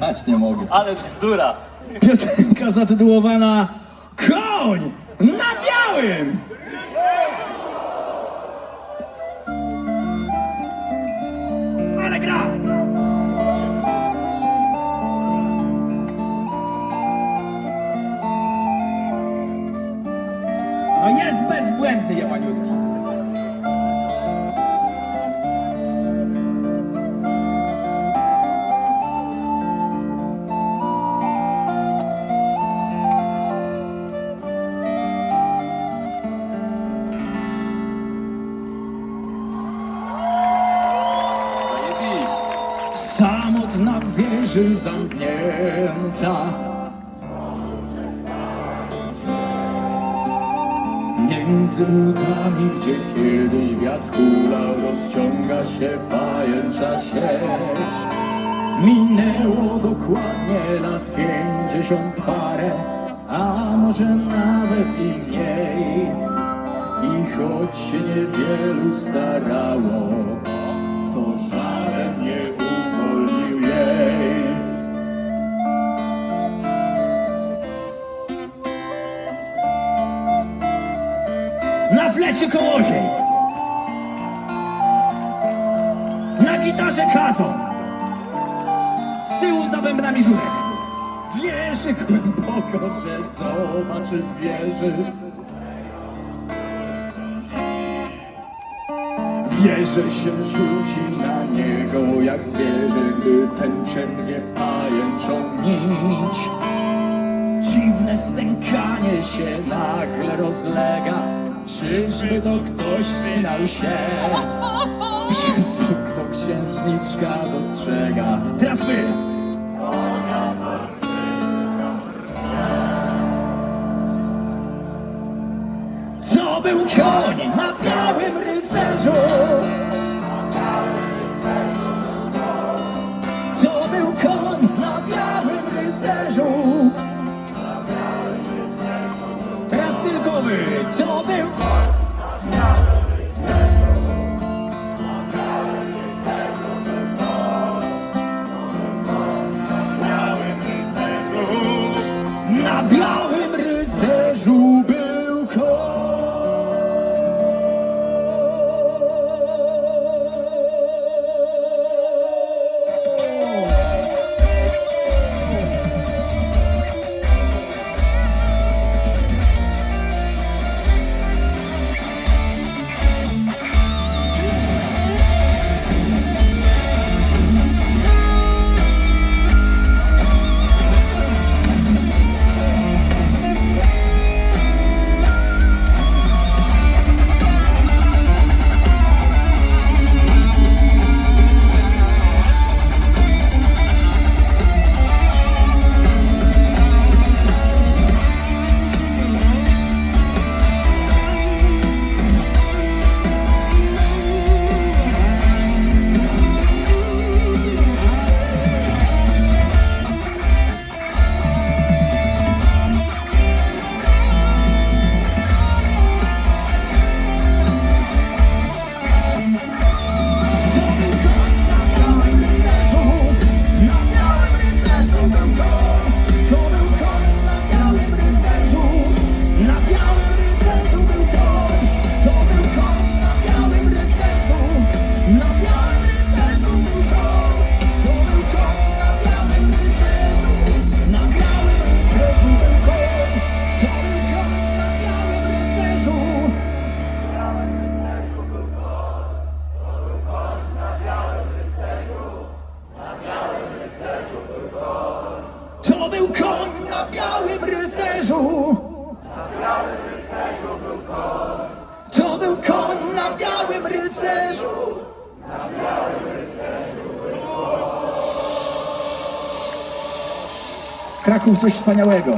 Mać nie mogę. Ale bzdura. Piosenka zatytułowana Koń na białym! Ale gra! No jest bezbłędny Jabaniutki. Samotna w wieży zamknięta. Między mutami, gdzie kiedyś wiatr hulał Rozciąga się pajęcza sieć. Minęło dokładnie lat pięćdziesiąt parę A może nawet i mniej. I choć się niewielu starało To Na flecie kołodziej Na gitarze kazą Z tyłu za bębnami żurek. Wierzy głęboko, że zobaczy w wieży. Wierzę się rzuci na niego jak zwierzę, gdy ten ciemnie pajęczą nić. Dziwne stękanie się nagle rozlega, czyżby to ktoś wspinał się? Przez okno księżniczka dostrzega. Teraz wy! To był koń na białym rycerzu. To był koń na białym rycerzu. Teraz tylko wy. To był był koń na białym rycerzu. To był koń na białym rycerzu. Kraków coś wspaniałego.